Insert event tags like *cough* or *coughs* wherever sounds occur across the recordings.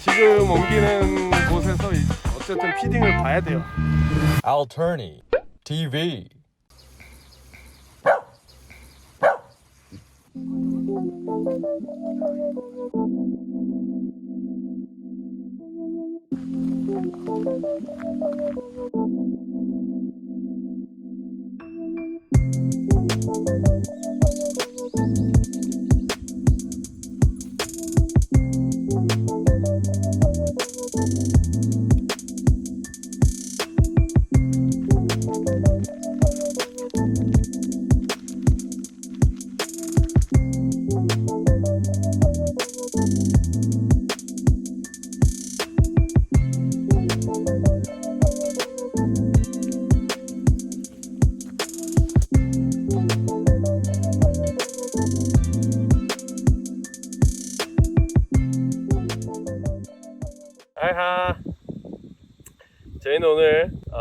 지금 옮기는 곳에서 이- 어쨌든 피딩을 봐야 돼요. Alterny TV.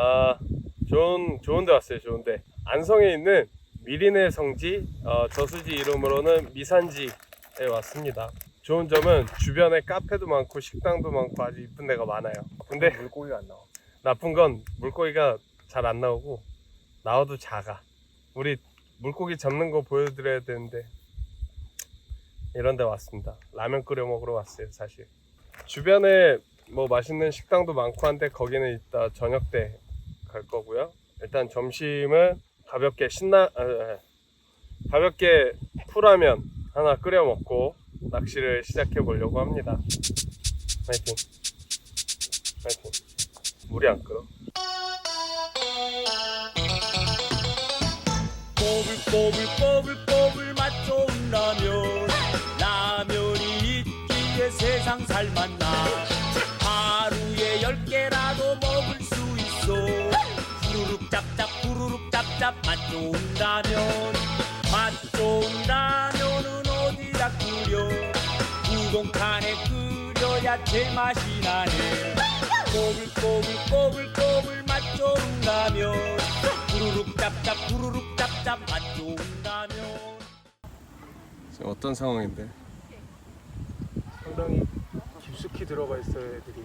아, 좋은 좋은데 왔어요. 좋은데 안성에 있는 미리네 성지 어, 저수지 이름으로는 미산지에 왔습니다. 좋은 점은 주변에 카페도 많고 식당도 많고 아주 이쁜 데가 많아요. 근데 물고기가 안 나와. 나쁜 건 물고기가 잘 안 나오고 나와도 작아. 우리 물고기 잡는 거 보여드려야 되는데 이런 데 왔습니다. 라면 끓여 먹으러 왔어요, 사실. 주변에 뭐 맛있는 식당도 많고 한데 거기는 이따 저녁 때 갈 거고요. 일단 점심은 가볍게 신나 아, 아, 가볍게 풀라면 하나 끓여 먹고 낚시를 시작해 보려고 합니다. 파이팅. 파이팅. 물이 안 끓어. 꼬불꼬불 꼬불꼬불 맛 좋은 라면 라면이 있기에 세상 살맛나 하루에 열 개라도 먹을 수 있어 짭짭 후루룩 짭짭 맛 좋은 라면 맛 좋은 라면은 어디다 끓여 우동칸에 끓여야 제맛이 나네 꼬불꼬불꼬불꼬불 맛 좋은 라면 후루룩 짭짭 후루룩 짭짭 맛 좋은 라면 지금 어떤 상황인데? 상당히 깊숙이 들어가 있어요, 애들이.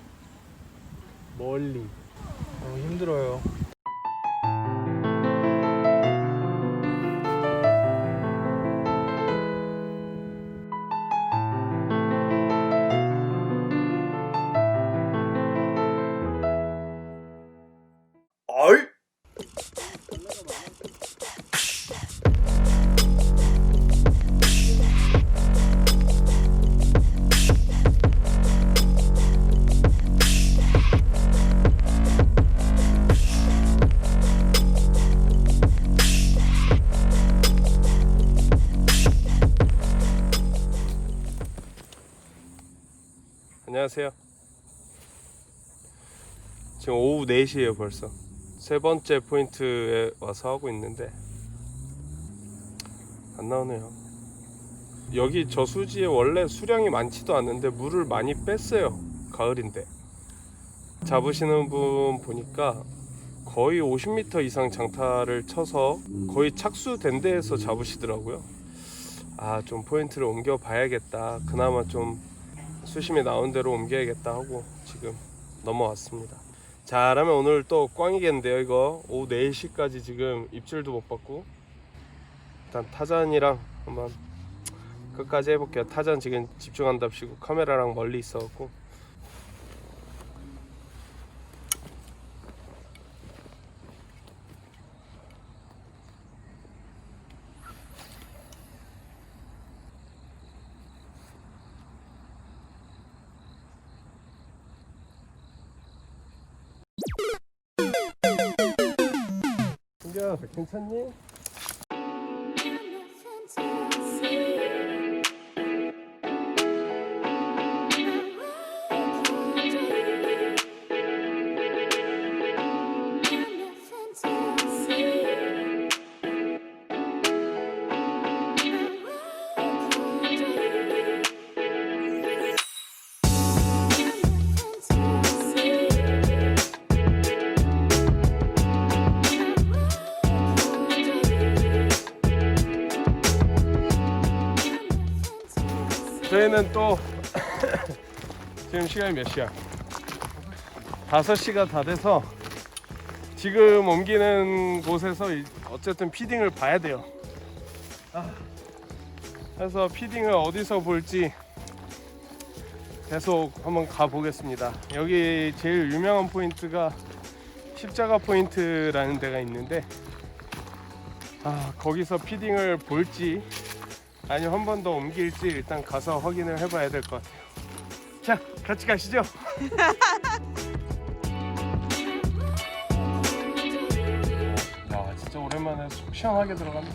멀리. 어, 힘들어요. 안녕하세요. 지금 오후 4시에요 벌써. 세 번째 포인트에 와서 하고 있는데 안 나오네요. 여기 저수지에 원래 수량이 많지도 않는데 물을 많이 뺐어요. 가을인데. 잡으시는 분 보니까 거의 50m 이상 장타를 쳐서 거의 착수된 데에서 잡으시더라고요. 아, 좀 포인트를 옮겨 봐야겠다. 그나마 좀 수심이 나온 대로 옮겨야겠다 하고 지금 넘어왔습니다. 자, 그러면 오늘 또 꽝이겠는데요, 이거. 오후 4시까지 지금 입질도 못 받고. 일단 타잔이랑 한번 끝까지 해볼게요. 타잔 지금 집중한답시고 카메라랑 멀리 있어갖고. 신기야, 괜찮니? 저희는 또 *coughs* 지금 시간이 몇 시야? 5시가 다 돼서 지금 옮기는 곳에서 이- 어쨌든 피딩을 봐야 돼요. 아, 그래서 피딩을 어디서 볼지 계속 한번 가보겠습니다. 여기 제일 유명한 포인트가 십자가 포인트라는 데가 있는데 아, 거기서 피딩을 볼지 아니면 한번 더 옮길지 일단 가서 확인을 해봐야 될 것 같아요. 자, 같이 가시죠. *laughs* 야, 진짜 오랜만에 속 시원하게 들어갔네.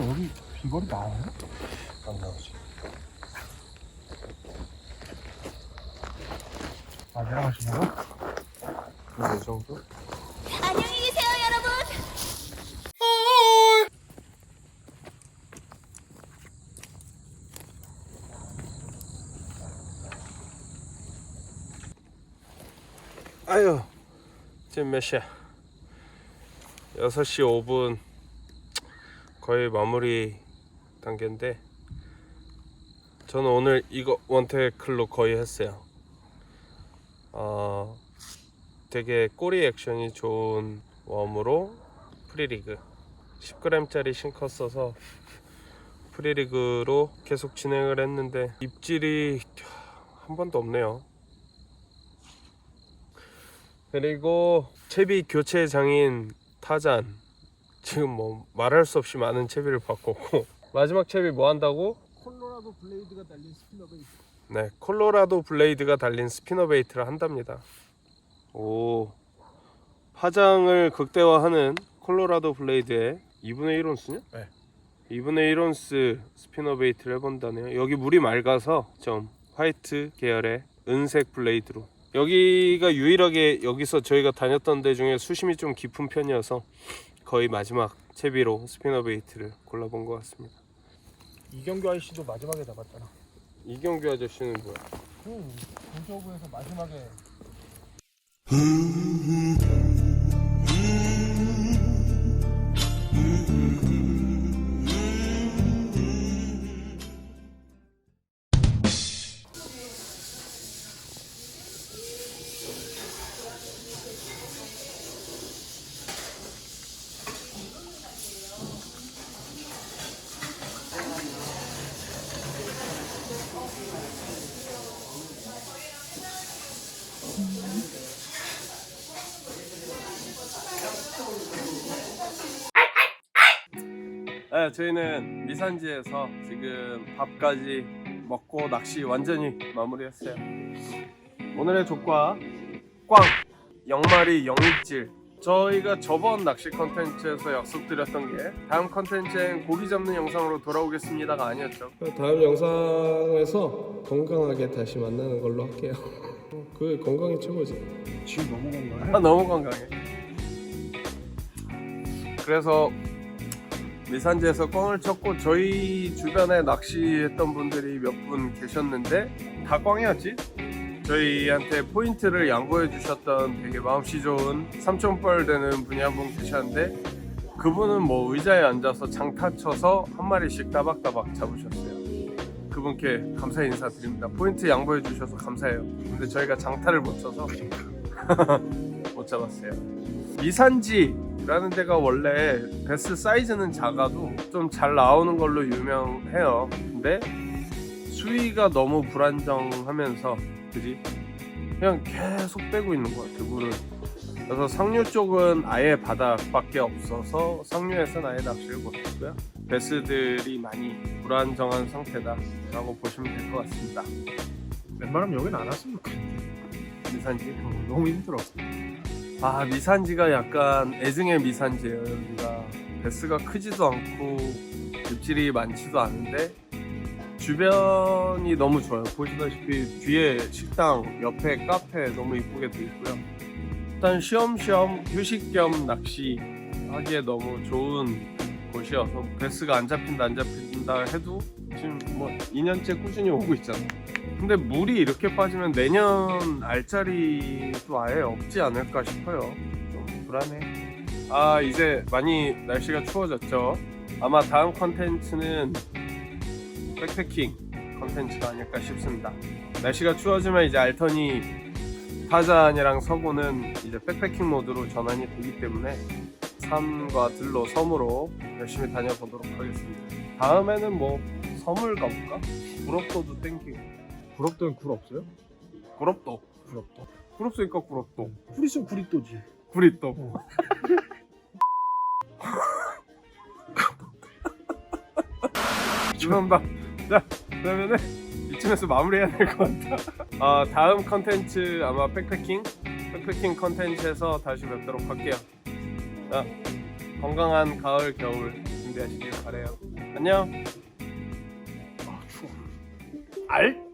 저거 여기 비거리 나와요? 안 나오지. 아, 내려가시나요? 이 정도? 안녕히 계세요, 여러분. 아유, 지금 몇 시야? 6시 5분. 거의 마무리 단계인데, 저는 오늘 이거 원테클로 거의 했어요. 어, 되게 꼬리 액션이 좋은 웜으로 프리리그 10g짜리 싱커 써서 프리리그로 계속 진행을 했는데 입질이 한 번도 없네요. 그리고 채비 교체 장인 타잔 지금 뭐 말할 수 없이 많은 채비를 바꿨고 *laughs* 마지막 채비 뭐 한다고? 콜로라도 블레이드가 달린 스피너 베이스. 네 콜로라도 블레이드가 달린 스피너 베이트를 한답니다. 오 파장을 극대화하는 콜로라도 블레이드에 2분의 1온스냐? 네. 2분의 1온스 스피너 베이트를 해본다네요. 여기 물이 맑아서 좀 화이트 계열의 은색 블레이드로 여기가 유일하게 여기서 저희가 다녔던 데 중에 수심이 좀 깊은 편이어서 거의 마지막 채비로 스피너 베이트를 골라본 것 같습니다. 이경규 아저씨도 마지막에 잡았잖아. 이경규 아저씨는 뭐야? 응. 공조부에서 마지막에 네, 저희는 미산지에서 지금 밥까지 먹고 낚시 완전히 마무리했어요. 오늘의 조과 꽝 영마리 영입질. 저희가 저번 낚시 컨텐츠에서 약속드렸던 게 다음 컨텐츠엔 고기 잡는 영상으로 돌아오겠습니다가 아니었죠. 다음 영상에서 건강하게 다시 만나는 걸로 할게요. 그 건강이 최고지. 지금 넘어간 거야? 아 너무 건강해. 그래서 미산지에서 꽝을 쳤고 저희 주변에 낚시했던 분들이 몇 분 계셨는데 다 꽝이었지. 저희한테 포인트를 양보해 주셨던 되게 마음씨 좋은 삼촌뻘 되는 분이 한 분 계셨는데 그분은 뭐 의자에 앉아서 장타 쳐서 한 마리씩 따박따박 잡으셨어요. 그분께 감사 인사드립니다. 포인트 양보해 주셔서 감사해요. 근데 저희가 장타를 못 쳐서 *laughs* 못 잡았어요. 미산지 라는 데가 원래 베스 사이즈는 작아도 좀 잘 나오는 걸로 유명해요. 근데 수위가 너무 불안정하면서 그지? 그냥 계속 빼고 있는 것 같아 물을. 그래서 상류 쪽은 아예 바닥밖에 없어서 상류에서는 아예 낚시를 못했고요. 베스들이 많이 불안정한 상태다라고 보시면 될 것 같습니다. 웬만하면 여긴 안 왔으면 좋겠네. 미산지. 너무 힘들어. 아 미산지가 약간 애증의 미산지예요 여기가 베스가 크지도 않고 입질이 많지도 않은데 주변이 너무 좋아요. 보시다시피 뒤에 식당, 옆에 카페 너무 이쁘게 돼 있고요. 일단 쉬엄쉬엄 휴식 겸 낚시 하기에 너무 좋은 곳이어서 베스가 안 잡힌다 안 잡힌다 해도 지금 뭐 2년째 꾸준히 오고 있잖아. 근데 물이 이렇게 빠지면 내년 알짜리도 아예 없지 않을까 싶어요. 좀 불안해. 아 이제 많이 날씨가 추워졌죠. 아마 다음 컨텐츠는 백패킹 컨텐츠가 아닐까 싶습니다. 날씨가 추워지면 이제 알턴이 타잔이랑 서고는 이제 백패킹 모드로 전환이 되기 때문에 산과 들로 섬으로 열심히 다녀보도록 하겠습니다. 다음에는 뭐 섬을 가볼까? 구럽도도 땡기고 구럽도엔 굴 없어요? 구럽도 구럽도. 구럽도니까 구럽도 굴 있으면 구리또지. 구리또 어. 죄송합니다. 자 그러면은 이쯤에서 마무리해야 될 것 같다. 어, 다음 컨텐츠 아마 백패킹 백패킹 컨텐츠에서 다시 뵙도록 할게요. 자 건강한 가을 겨울 준비하시길 바래요. 안녕. 알?